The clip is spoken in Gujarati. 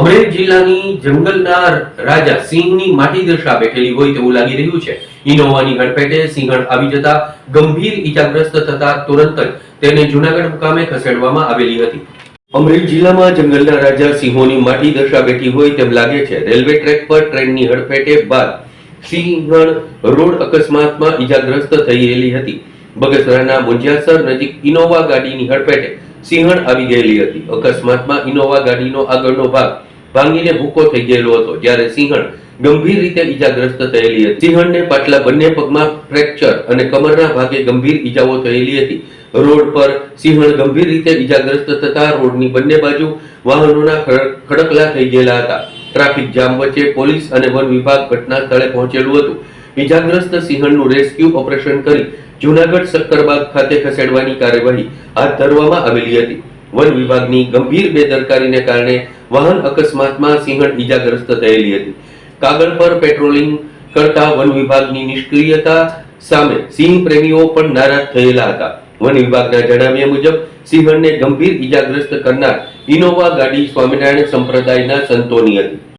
અમરેલી જિલ્લાની જંગલના રાજા સિંહની માટી દશા બેઠેલી હોય તેવું લાગી રહ્યું છે. ઇનોવાની હડફેટે સિંહણ આવી જતા ગંભીર ઈજાગ્રસ્ત થતા તુરંત જ તેને જુનાગઢ મુકામે ખસેડવામાં આવેલી હતી. અમરેલી જિલ્લામાં જંગલના રાજા સિંહોની માટી દશા બેઠી હોય તેમ લાગે છે. રેલવે ટ્રેક પર ટ્રેનની હડફેટે બાદ સિંહણ રોડ અકસ્માતમાં ઈજાગ્રસ્ત થયેલી હતી. બગસરાના મુંજિયાસર નજીક ઇનોવા ગાડીની હડફેટે સિંહણ આવી ગયેલી હતી. અકસ્માતમાં ઇનોવા ગાડીનો આગળનો ભાગ ભાંગીને ભૂકો થઈ ગયેલો હતો, જ્યારે સિંહણ ગંભીર રીતે ઈજાગ્રસ્ત થયેલી હતી. સિંહણને પાટલા બંને પગમાં ફ્રેક્ચર અને કમરના ભાગે ગંભીર ઈજાઓ થયેલી હતી. રોડ પર સિંહણ ગંભીર રીતે ઈજાગ્રસ્ત થતા રોડની બંને બાજુ વાહનોના ખડકલા થઈ ગયેલા હતા. ટ્રાફિક જામ વચ્ચે પોલીસ અને વન વિભાગ ઘટના સ્થળે પહોંચેલું હતું. ઈજાગ્રસ્ત સિંહણનું રેસ્ક્યુ ઓપરેશન કરી જુનાગઢ સક્કરબાગ ખાતે ખસેડવાની કાર્યવાહી હાથ ધરવામાં આવેલી હતી. વન વિભાગની ગંભીર બેદરકારીને કારણે વાહન અકસ્માતમાં સિંહણ ઇજાગ્રસ્ત થયેલી હતી. કાગળ પર પેટ્રોલિંગ કરતા વન વિભાગની નિષ્ક્રિયતા સામે સિંહ પ્રેમીઓ પણ નારાજ થયેલા હતા. વન વિભાગના જણાવ્યા મુજબ, સિંહણને ગંભીર ઈજાગ્રસ્ત કરનાર ઇનોવા ગાડી સ્વામિનારાયણ સંપ્રદાયના સંતોની હતી.